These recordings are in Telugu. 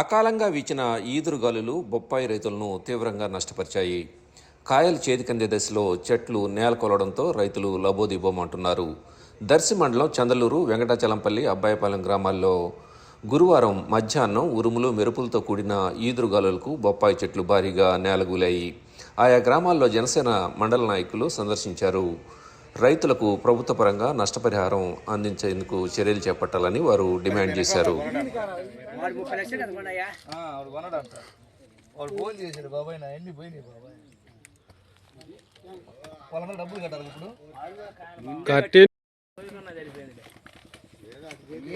అకాలంగా వీచిన ఈదురుగాలులు బొప్పాయి రైతులను తీవ్రంగా నష్టపరిచాయి. కాయలు చేతికందే దశలో చెట్లు నేలకొలడంతో రైతులు లబోదిబోమంటున్నారు దర్శి మండలం చందలూరు వెంకటాచలంపల్లి అబ్బాయిపాలెం గ్రామాల్లో గురువారం మధ్యాహ్నం ఉరుములు మెరుపులతో కూడిన ఈదురుగాలులకు బొప్పాయి చెట్లు భారీగా నేలగూలాయి. ఆయా గ్రామాల్లో జనసేన మండల నాయకులు సందర్శించారు. రైతులకు ప్రభుత్వ పరంగా నష్టపరిహారం అందించేందుకు చర్యలు చేపట్టాలని వారు డిమాండ్ చేశారు.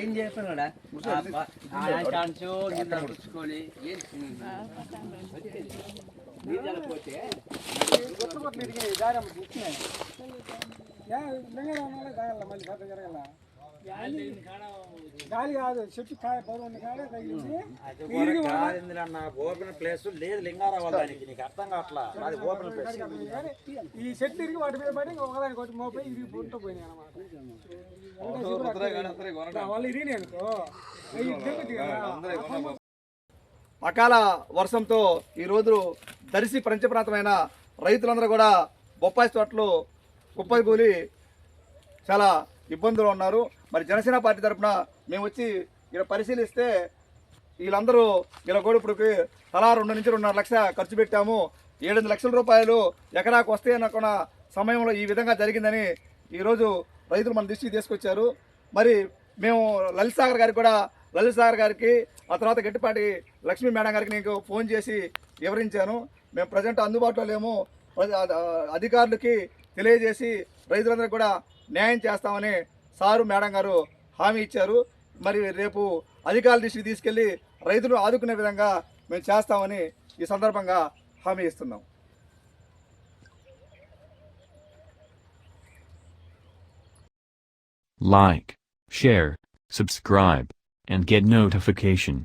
ఏం చేస్తున్నాడా? పోతే గాలి కాదు చెట్టు కాయ పొలం ఉంది కాడ తగిలించి ఓపెన్ ప్లేస్ లేదు లింగారావు దానికి నీకు అర్థం కావట్లా? అది ఓపెన్ ప్లేస్ కానీ ఈ చెట్టు ఇరిగి వాటి మీద పడి ఒకదానికి ఒకటి మోపై ఇరిగి పుట్ట పోయినాయి అనమాట వాళ్ళు ఇరిగినాయి అనుకో. అకాల వర్షంతో ఈరోజు దర్శి పంచప్రాంతమైన రైతులందరూ కూడా బొప్పాయి తోటలు కుప్పై కూలి చాలా ఇబ్బందులు ఉన్నారు. మరి జనసేన పార్టీ తరఫున మేము వచ్చి ఇక్కడ పరిశీలిస్తే వీళ్ళందరూ ఇలా కూడా తలా రెండు నుంచి రెండున్నర లక్ష ఖర్చు పెట్టాము. ఏడెనిమిది లక్షల రూపాయలు ఎకరాకు వస్తే అనుకున్న సమయంలో ఈ విధంగా జరిగిందని ఈరోజు రైతులు మన దృష్టికి తీసుకొచ్చారు. మరి మేము లలిత్ సాగర్ గారికి కూడా లలిత్ సాగర్ గారికి ఆ తర్వాత గట్టిపాటి లక్ష్మీ మేడం గారికి నీకు ఫోన్ చేసి వివరించాను. మేము ప్రజెంట్ అందుబాటులో లేము. ప్రజ- అధికారులకి తెలియజేసి రైతులందరికీ కూడా న్యాయం చేస్తామని సారు మేడం గారు హామీ ఇచ్చారు మరి రేపు అధికారుల దృష్టికి తీసుకెళ్ళి రైతులు ఆదుకునే విధంగా మేము చేస్తామని ఈ సందర్భంగా హామీ ఇస్తున్నాం Like, share, subscribe, and get notification.